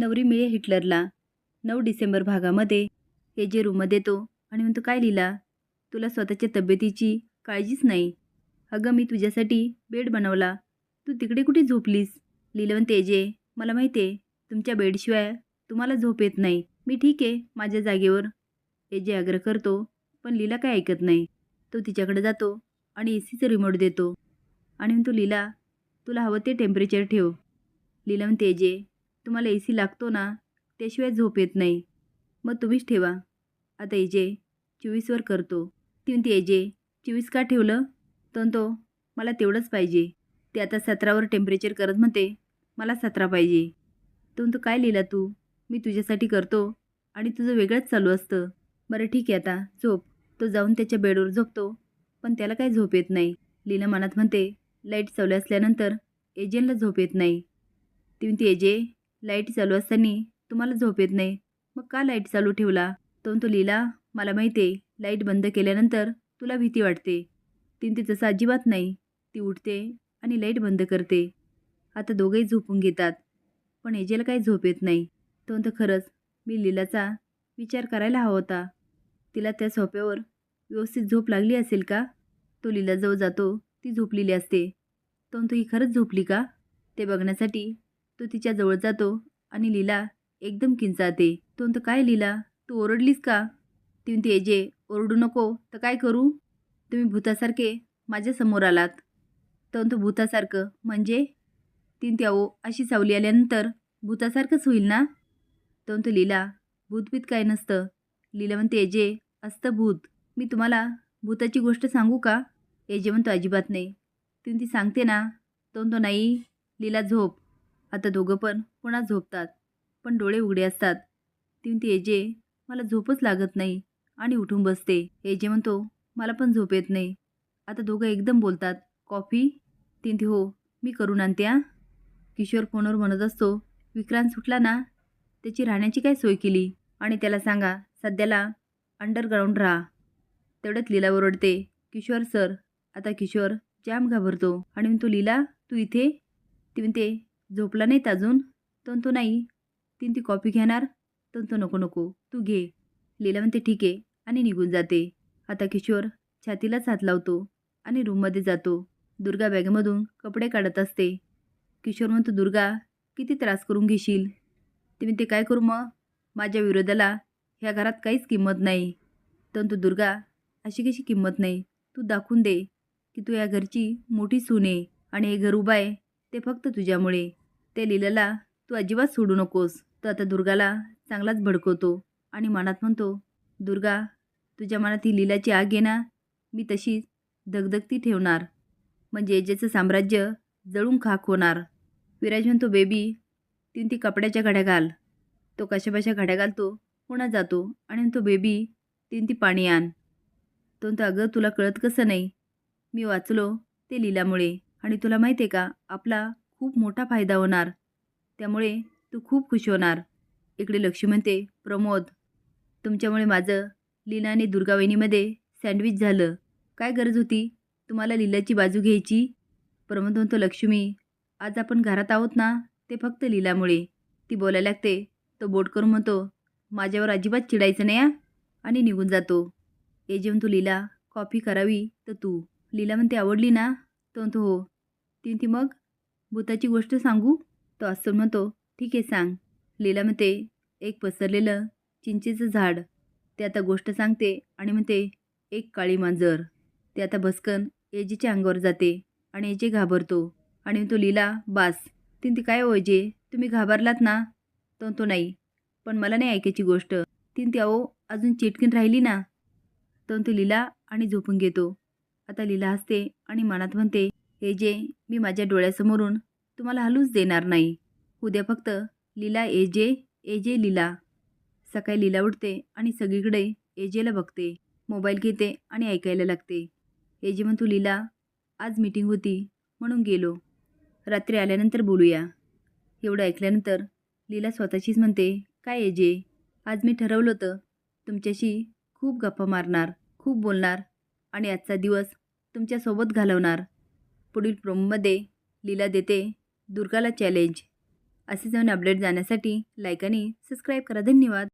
नवरी मिळे हिटलरला. नऊ डिसेंबर भागामध्ये. हे जे रूममध्ये येतो आणि म्हणतो काय लिहिला तुला स्वतःच्या तब्येतीची काळजीच नाही. अगं मी तुझ्यासाठी बेड बनवला. तू तिकडे कुठे झोपलीस लिलवंत तेजे मला माहिती आहे तुमच्या बेडशिवाय तुम्हाला झोप येत नाही. मी ठीक आहे माझ्या जागेवर. एजे आग्रह करतो पण लीला काय ऐकत नाही. तो तिच्याकडे जातो आणि ए सीचं रिमोट देतो. आणि म्हणतो लीला तुला हवं ते टेम्परेचर ठेव. लीला म्हणते एजे तुम्हाला ए सी लागतो ना त्याशिवाय झोप येत नाही. मग तुम्हीच ठेवा. आता एजे चोवीसवर करतो. ती म्हणते एजे चोवीस का ठेवलं? तर तो मला तेवढंच पाहिजे. ते आता सतरावर टेम्परेचर करत म्हणते मला सतरा पाहिजे. तो म्हणतो काय लिहिला तू? मी तुझ्यासाठी करतो आणि तुझं वेगळंच चालू असतं. बरं ठीक आहे आता झोप. तो जाऊन त्याच्या बेडवर झोपतो. पण त्याला काही झोप येत नाही. लीला मनात म्हणते लाइट चावल्या असल्यानंतर एजेनला झोप येत नाही. ती म्हणते एजे लाइट चालू असताना तुम्हाला झोप येत नाही. मग का लाइट चालू ठेवला? तो म्हणतो लीला मला माहिती आहे लाइट बंद केल्यानंतर तुला भीती वाटते. तीन तिचं तसं अजिबात नाही. ती उठते आणि लाइट बंद करते. आता दोघंही झोपून घेतात. पण एजेला काही झोप येत नाही. तो तर खरंच मी लीलाचा विचार करायला हवा होता. तिला त्या सोप्यावर व्यवस्थित झोप लागली असेल का? तो लीलाजवळ जातो ती झोपलेली असते. तो म्हणतो ही खरंच झोपली का? ते बघण्यासाठी तो तिच्याजवळ जातो आणि लीला एकदम किंचाते तो म्हणतो काय लीला? तू ओरडलीस का? ती म्हणते एजे ओरडू नको. तर काय करू? तुम्ही भूतासारखे माझ्यासमोर आलात. तो म्हणतो भूतासारखं? म्हणजे? तीन त्या ओ अशी सावली आल्यानंतर भूतासारखंच होईल ना? तर म्हणतो लीला भूतभीत काय नसतं. लीला म्हणते एजे असतं भूत. मी तुम्हाला भूताची गोष्ट सांगू का? एजे म्हणतो अजिबात नाही. ती ती सांगते ना. तो म्हणतो नाही. लीला झोप. आता दोघं पण पुन्हा झोपतात पण डोळे उघडे असतात. ती म्हणते एजे मला झोपच लागत नाही आणि उठून बसते. एजे म्हणतो मला पण झोप येत नाही. आता दोघं एकदम बोलतात कॉफी? तीन ती हो मी करून आणते आ किशोर फोनवर म्हणत असतो विक्रांत सुटला ना? त्याची राहण्याची काय सोय केली? आणि त्याला सांगा सध्याला अंडरग्राऊंड राहा. तेवढ्यात लीला ओरडते किशोर सर. आता किशोर जाम घाबरतो आणि म्हणतो लीला तू इथे? ती म्हणते झोपला नाहीत अजून? तो नाही तीन ती कॉफी घेणार? तंतू नको नको. तू घे. लीला म्हणते ठीक आहे. आणि निघून जाते. आता किशोर छातीलाच हात लावतो आणि रूममध्ये जातो. दुर्गा बॅगमधून कपडे काढत असते. किशोर म्हणतो दुर्गा किती त्रास करून घेशील? ते म्हणते काय करू मग? माझ्या विरोधाला ह्या घरात काहीच किंमत नाही. तंतू दुर्गा अशी कशी किंमत नाही? तू दाखवून दे की तू या घरची मोठी सून आहे आणि हे घर उभं आहे ते फक्त तुझ्यामुळे. ते लिलाला तू अजिबात सोडू नकोस. तो आता दुर्गाला चांगलाच भडकवतो आणि मनात म्हणतो दुर्गा तुझ्या मनात ही लिलाची आग आहे ना? मी तशीच धगधगती ठेवणार. म्हणजे एजेचं साम्राज्य जळून खाक होणार. विराज म्हणतो बेबी तीन ती कपड्याच्या घड्या घाल. तो कशाबशा घड्या घालतो पुन्हा जातो? आणि म्हणतो बेबी तीन ती पाणी आण. तो म्हणतो अगं तुला कळत कसं नाही? मी वाचलो ते लिलामुळे. आणि तुला माहिती आहे का? आपला खूप मोठा फायदा होणार. त्यामुळे तू खूप खुश होणार. इकडे लक्ष्मी म्हणते प्रमोद तुमच्यामुळे माझं लीला आणि दुर्गावहिनीमध्ये सँडविच झालं. काय गरज होती? तुम्हाला लीलाची बाजू घ्यायची? प्रमोद म्हणतो लक्ष्मी आज आपण घरात आहोत ना ते फक्त लीलामुळे. ती बोलायला लागते. तो बोट करून म्हणतो माझ्यावर अजिबात चिडायचं नाही आणि निघून जातो. ए जेवण तू लीला कॉफी करावी तर तू. लीला म्हणते आवडली ना? तो म्हणतो हो. ती ती मग? भूताची गोष्ट सांगू? तो असं म्हणतो ठीक आहे सांग. लीला म्हणते एक पसरलेलं चिंचेचं झाड. ते आता गोष्ट सांगते आणि म्हणते एक काळी मांजर. ते आता भस्कन एजीच्या अंगावर जाते आणि एजे घाबरतो. आणि तो लीला बास तीन ती काय ओजे तुम्ही घाबरलात ना? तो तो नाही पण मला नाही ऐकायची गोष्ट. तीन ती अहो अजून चिटकीन राहिली ना? तो तो लीला आणि झोपून घेतो. आता लीला हसते आणि मनात म्हणते हे जे मी माझ्या डोळ्यासमोरून तुम्हाला हलूच देणार नाही. उद्या फक्त लीला ए जे ए जे लीला. सकाळी लीला उठते आणि सगळीकडे एजेला बघते. मोबाईल घेते आणि ऐकायला लागते. एजे म्हणतो लीला आज मीटिंग होती म्हणून गेलो. रात्री आल्यानंतर बोलूया. एवढं ऐकल्यानंतर लीला स्वतःशीच म्हणते काय एजे आज मी ठरवलं होतं तुमच्याशी खूप गप्पा मारणार खूप बोलणार आणि आजचा दिवस तुमच्यासोबत घालवणार. पुढील प्रोममध्ये लीला देते दुर्गाला चॅलेंज असे जाऊन अपडेट जाण्यासाठी लाईक आणि सबस्क्राईब करा. धन्यवाद.